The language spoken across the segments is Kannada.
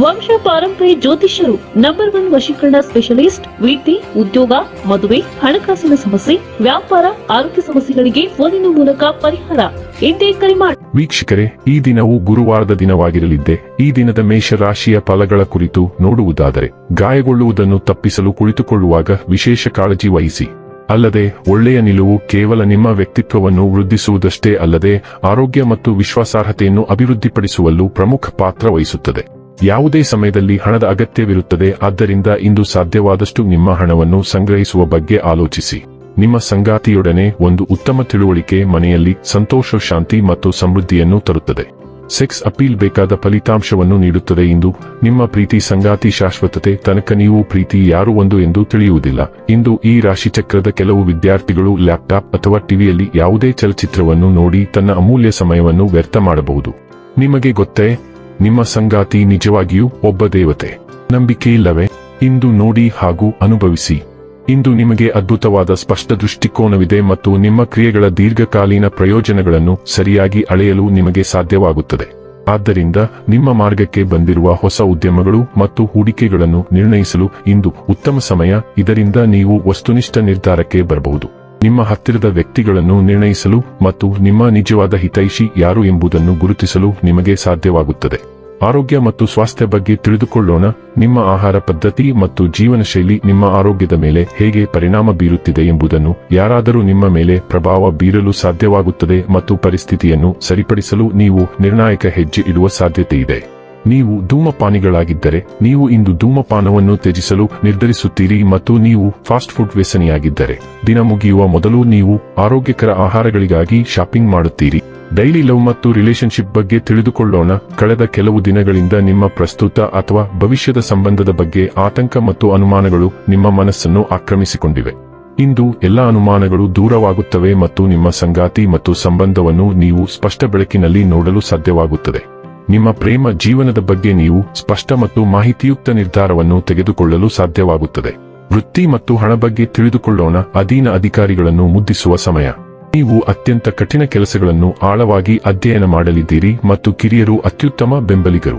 ವಂಶ ಪಾರಂಪರ್ಯ ಜ್ಯೋತಿಷ್ಯರು ನಂಬರ್ ಒನ್ ವಶೀಕರಣ ಸ್ಪೆಷಲಿಸ್ಟ್ ವಿದ್ಯೆ ಉದ್ಯೋಗ, ಮದುವೆ, ಹಣಕಾಸಿನ ಸಮಸ್ಯೆ, ವ್ಯಾಪಾರ, ಆರೋಗ್ಯ ಸಮಸ್ಯೆಗಳಿಗೆ ಫೋನಿನ ಮೂಲಕ ಪರಿಹಾರ. ಎಂದೇ ಕರೆ ಮಾಡಿ ವೀಕ್ಷಕರೇ, ಈ ದಿನವು ಗುರುವಾರದ ದಿನವಾಗಿರಲಿದ್ದೆ. ಈ ದಿನದ ಮೇಷರಾಶಿಯ ಫಲಗಳ ಕುರಿತು ನೋಡುವುದಾದರೆ, ಗಾಯಗೊಳ್ಳುವುದನ್ನು ತಪ್ಪಿಸಲು ಕುಳಿತುಕೊಳ್ಳುವಾಗ ವಿಶೇಷ ಕಾಳಜಿ ವಹಿಸಿ. ಅಲ್ಲದೆ, ಒಳ್ಳೆಯ ನಿಲುವು ಕೇವಲ ನಿಮ್ಮ ವ್ಯಕ್ತಿತ್ವವನ್ನು ವೃದ್ಧಿಸುವುದಷ್ಟೇ ಅಲ್ಲದೆ, ಆರೋಗ್ಯ ಮತ್ತು ವಿಶ್ವಾಸಾರ್ಹತೆಯನ್ನು ಅಭಿವೃದ್ಧಿಪಡಿಸುವಲ್ಲೂ ಪ್ರಮುಖ ಪಾತ್ರ ವಹಿಸುತ್ತದೆ. ಯಾವುದೇ ಸಮಯದಲ್ಲಿ ಹಣದ ಅಗತ್ಯವಿರುತ್ತದೆ, ಆದ್ದರಿಂದ ಇಂದು ಸಾಧ್ಯವಾದಷ್ಟು ನಿಮ್ಮ ಹಣವನ್ನು ಸಂಗ್ರಹಿಸುವ ಬಗ್ಗೆ ಆಲೋಚಿಸಿ. ನಿಮ್ಮ ಸಂಗಾತಿಯೊಡನೆ ಒಂದು ಉತ್ತಮ ತಿಳುವಳಿಕೆ ಮನೆಯಲ್ಲಿ ಸಂತೋಷ, ಶಾಂತಿ ಮತ್ತು ಸಮೃದ್ಧಿಯನ್ನು ತರುತ್ತದೆ. ಸೆಕ್ಸ್ ಅಪೀಲ್ ಬೇಕಾದ ಫಲಿತಾಂಶವನ್ನು ನೀಡುತ್ತದೆ ಇಂದು. ನಿಮ್ಮ ಪ್ರೀತಿ, ಸಂಗಾತಿ, ಶಾಶ್ವತತೆ ತನಕ ನೀವು ಪ್ರೀತಿ ಯಾರು ಒಂದು ಎಂದು ತಿಳಿಯುವುದಿಲ್ಲ. ಇಂದು ಈ ರಾಶಿಚಕ್ರದ ಕೆಲವು ವಿದ್ಯಾರ್ಥಿಗಳು ಲ್ಯಾಪ್ಟಾಪ್ ಅಥವಾ ಟಿವಿಯಲ್ಲಿ ಯಾವುದೇ ಚಲಚಿತ್ರವನ್ನು ನೋಡಿ ತನ್ನ ಅಮೂಲ್ಯ ಸಮಯವನ್ನು ವ್ಯರ್ಥ ಮಾಡಬಹುದು. ನಿಮಗೆ ಗೊತ್ತೇ ನಿಮ್ಮ ಸಂಗಾತಿ ನಿಜವಾಗಿಯೂ ಒಬ್ಬ ದೇವತೆ. ನಂಬಿಕೆ ಇಲ್ಲವೇ? ಇಂದು ನೋಡಿ ಹಾಗೂ ಅನುಭವಿಸಿ. ಇಂದು ನಿಮಗೆ ಅದ್ಭುತವಾದ ಸ್ಪಷ್ಟ ದೃಷ್ಟಿಕೋನವಿದೆ ಮತ್ತು ನಿಮ್ಮ ಕ್ರಿಯೆಗಳ ದೀರ್ಘಕಾಲೀನ ಪ್ರಯೋಜನಗಳನ್ನು ಸರಿಯಾಗಿ ಅಳೆಯಲು ನಿಮಗೆ ಸಾಧ್ಯವಾಗುತ್ತದೆ. ಆದ್ದರಿಂದ ನಿಮ್ಮ ಮಾರ್ಗಕ್ಕೆ ಬಂದಿರುವ ಹೊಸ ಉದ್ಯಮಗಳು ಮತ್ತು ಹೂಡಿಕೆಗಳನ್ನು ನಿರ್ಣಯಿಸಲು ಇಂದು ಉತ್ತಮ ಸಮಯ. ಇದರಿಂದ ನೀವು ವಸ್ತುನಿಷ್ಠ ನಿರ್ಧಾರಕ್ಕೆ ಬರಬಹುದು. ನಿಮ್ಮ ಹತ್ತಿರದ ವ್ಯಕ್ತಿಗಳನ್ನು ನಿರ್ಣಯಿಸಲು ಮತ್ತು ನಿಮ್ಮ ನಿಜವಾದ ಹಿತೈಷಿ ಯಾರು ಎಂಬುದನ್ನು ಗುರುತಿಸಲು ನಿಮಗೆ ಸಾಧ್ಯವಾಗುತ್ತದೆ. ಆರೋಗ್ಯ ಮತ್ತು ಸ್ವಾಸ್ಥ್ಯ ಬಗ್ಗೆ ತಿಳಿದುಕೊಳ್ಳೋಣ. ನಿಮ್ಮ ಆಹಾರ ಪದ್ಧತಿ ಮತ್ತು ಜೀವನ ಶೈಲಿ ನಿಮ್ಮ ಆರೋಗ್ಯದ ಮೇಲೆ ಹೇಗೆ ಪರಿಣಾಮ ಬೀರುತ್ತಿದೆ ಎಂಬುದನ್ನು ಯಾರಾದರೂ ನಿಮ್ಮ ಮೇಲೆ ಪ್ರಭಾವ ಬೀರಲು ಸಾಧ್ಯವಾಗುತ್ತದೆ ಮತ್ತು ಪರಿಸ್ಥಿತಿಯನ್ನು ಸರಿಪಡಿಸಲು ನೀವು ನಿರ್ಣಾಯಕ ಹೆಜ್ಜೆ ಇಡುವ ಸಾಧ್ಯತೆ ಇದೆ ನೀವು ಧೂಮಪಾನಿಗಳಾಗಿದ್ದರೆ ನೀವು ಇಂದು ಧೂಮಪಾನವನ್ನು ತ್ಯಜಿಸಲು ನಿರ್ಧರಿಸುತ್ತೀರಿ ಮತ್ತು ನೀವು ಫಾಸ್ಟ್ ಫುಡ್ ವ್ಯಸನಿಯಾಗಿದ್ದರೆ ದಿನ ಮುಗಿಯುವ ಮೊದಲು ನೀವು ಆರೋಗ್ಯಕರ ಆಹಾರಗಳಿಗಾಗಿ ಶಾಪಿಂಗ್ ಮಾಡುತ್ತೀರಿ. ಡೈಲಿ ಲವ್ ಮತ್ತು ರಿಲೇಶನ್ಶಿಪ್ ಬಗ್ಗೆ ತಿಳಿದುಕೊಳ್ಳೋಣ. ಕಳೆದ ಕೆಲವು ದಿನಗಳಿಂದ ನಿಮ್ಮ ಪ್ರಸ್ತುತ ಅಥವಾ ಭವಿಷ್ಯದ ಸಂಬಂಧದ ಬಗ್ಗೆ ಆತಂಕ ಮತ್ತು ಅನುಮಾನಗಳು ನಿಮ್ಮ ಮನಸ್ಸನ್ನು ಆಕ್ರಮಿಸಿಕೊಂಡಿವೆ. ಇಂದು ಎಲ್ಲ ಅನುಮಾನಗಳು ದೂರವಾಗುತ್ತವೆ ಮತ್ತು ನಿಮ್ಮ ಸಂಗಾತಿ ಮತ್ತು ಸಂಬಂಧವನ್ನು ನೀವು ಸ್ಪಷ್ಟ ಬೆಳಕಿನಲ್ಲಿ ನೋಡಲು ಸಾಧ್ಯವಾಗುತ್ತದೆ. ನಿಮ್ಮ ಪ್ರೇಮ ಜೀವನದ ಬಗ್ಗೆ ನೀವು ಸ್ಪಷ್ಟ ಮತ್ತು ಮಾಹಿತಿಯುಕ್ತ ನಿರ್ಧಾರವನ್ನು ತೆಗೆದುಕೊಳ್ಳಲು ಸಾಧ್ಯವಾಗುತ್ತದೆ. ವೃತ್ತಿ ಮತ್ತು ಹಣ ಬಗ್ಗೆ ತಿಳಿದುಕೊಳ್ಳೋಣ. ಅಧೀನ ಅಧಿಕಾರಿಗಳನ್ನು ಮುದ್ದಿಸುವ ಸಮಯ. ನೀವು ಅತ್ಯಂತ ಕಠಿಣ ಕೆಲಸಗಳನ್ನು ಆಳವಾಗಿ ಅಧ್ಯಯನ ಮಾಡಲಿದ್ದೀರಿ ಮತ್ತು ಕಿರಿಯರು ಅತ್ಯುತ್ತಮ ಬೆಂಬಲಿಗರು.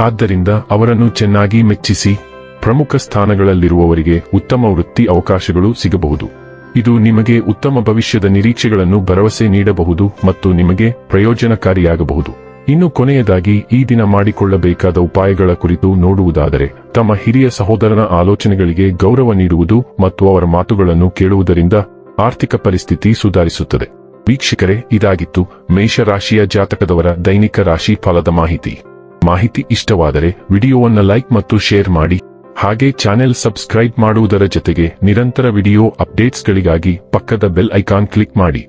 ಆದ್ದರಿಂದ ಅವರನ್ನು ಚೆನ್ನಾಗಿ ಮೆಚ್ಚಿಸಿ. ಪ್ರಮುಖ ಸ್ಥಾನಗಳಲ್ಲಿರುವವರಿಗೆ ಉತ್ತಮ ವೃತ್ತಿ ಅವಕಾಶಗಳು ಸಿಗಬಹುದು. ಇದು ನಿಮಗೆ ಉತ್ತಮ ಭವಿಷ್ಯದ ನಿರೀಕ್ಷೆಗಳನ್ನು ಭರವಸೆ ನೀಡಬಹುದು ಮತ್ತು ನಿಮಗೆ ಪ್ರಯೋಜನಕಾರಿಯಾಗಬಹುದು. ಇನ್ನು ಕೊನೆಯದಾಗಿ ಈ ದಿನ ಮಾಡಿಕೊಳ್ಳಬೇಕಾದ ಉಪಾಯಗಳ ಕುರಿತು ನೋಡುವುದಾದರೆ, ತಮ್ಮ ಹಿರಿಯ ಸಹೋದರನ ಆಲೋಚನೆಗಳಿಗೆ ಗೌರವ ನೀಡುವುದು ಮತ್ತು ಅವರ ಮಾತುಗಳನ್ನು ಕೇಳುವುದರಿಂದ ಆರ್ಥಿಕ ಪರಿಸ್ಥಿತಿ ಸುಧಾರಿಸುತ್ತದೆ. ವೀಕ್ಷಕರೇ, ಇದಾಗಿತ್ತು ಮೇಷರಾಶಿಯ ಜಾತಕದವರ ದೈನಿಕ ರಾಶಿ ಫಲದ ಮಾಹಿತಿ. ಮಾಹಿತಿ ಇಷ್ಟವಾದರೆ ವಿಡಿಯೋವನ್ನು ಲೈಕ್ ಮತ್ತು ಶೇರ್ ಮಾಡಿ, ಹಾಗೆ ಚಾನೆಲ್ ಸಬ್ಸ್ಕ್ರೈಬ್ ಮಾಡುವುದರ ಜೊತೆಗೆ ನಿರಂತರ ವಿಡಿಯೋ ಅಪ್ಡೇಟ್ಸ್ಗಳಿಗಾಗಿ ಪಕ್ಕದ ಬೆಲ್ ಐಕಾನ್ ಕ್ಲಿಕ್ ಮಾಡಿ.